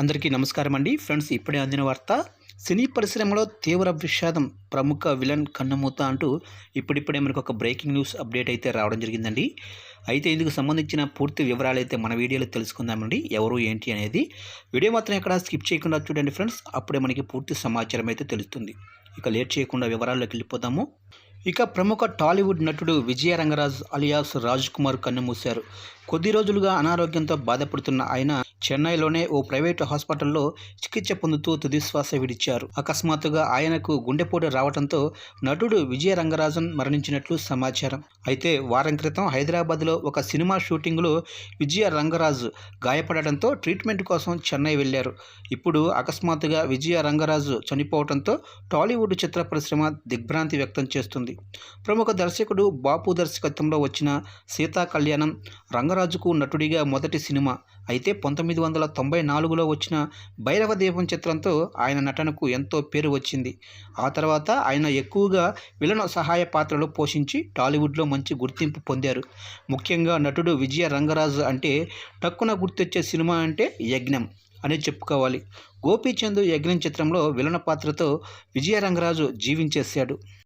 అందరికీ నమస్కారం అండి. ఫ్రెండ్స్ ఇప్పుడే అందిన వార్త సినీ పరిశ్రమలో తీవ్ర విషాదం ప్రముఖ విలన్ కన్నుమూత అంటూ ఇప్పుడిప్పుడే మనకు ఒక బ్రేకింగ్ న్యూస్ అప్డేట్ అయితే రావడం జరిగిందండి. అయితే ఇందుకు సంబంధించిన పూర్తి వివరాలు అయితే మన వీడియోలో తెలుసుకుందామండి. ఎవరు ఏంటి అనేది వీడియో మాత్రం ఎక్కడ స్కిప్ చేయకుండా చూడండి ఫ్రెండ్స్. అప్పుడే మనకి పూర్తి సమాచారం అయితే తెలుస్తుంది. ఇక లేట్ చేయకుండా వివరాల్లోకి వెళ్ళిపోదాము. ఇక ప్రముఖ టాలీవుడ్ నటుడు విజయ రంగరాజ్ అలియాస్ రాజ్ కుమార్ కన్నుమూశారు కొద్ది రోజులుగా అనారోగ్యంతో బాధపడుతున్న ఆయన చెన్నైలోనే ఓ ప్రైవేటు హాస్పిటల్లో చికిత్స పొందుతూ తుదిశ్వాస విడిచారు. అకస్మాత్తుగా ఆయనకు గుండెపోటు రావడంతో నటుడు విజయ రంగరాజన్ మరణించినట్లు సమాచారం. అయితే వారం క్రితం హైదరాబాద్లో ఒక సినిమా షూటింగ్లో విజయ రంగరాజు గాయపడడంతో ట్రీట్మెంట్ కోసం చెన్నై వెళ్ళారు ఇప్పుడు అకస్మాత్తుగా విజయ రంగరాజు చనిపోవడంతో టాలీవుడ్ చిత్ర పరిశ్రమ దిగ్భ్రాంతి వ్యక్తం చేస్తుంది. ప్రముఖ దర్శకుడు బాపు దర్శకత్వంలో వచ్చిన సీతా కళ్యాణం రంగరాజుకు నటుడిగా మొదటి సినిమా. అయితే పంతొమ్మిది వందల తొంభై నాలుగులో వచ్చిన భైరవ దీపం చిత్రంతో ఆయన నటనకు ఎంతో పేరు వచ్చింది. ఆ తర్వాత ఆయన ఎక్కువగా విలన సహాయ పాత్రలు పోషించి టాలీవుడ్లో మంచి గుర్తింపు పొందారు. ముఖ్యంగా నటుడు విజయ రంగరాజు అంటే టక్కున గుర్తొచ్చే సినిమా అంటే యజ్ఞం అని చెప్పుకోవాలి. గోపీచంద్ యజ్ఞం చిత్రంలో విలన పాత్రతో విజయ రంగరాజు జీవించేశాడు.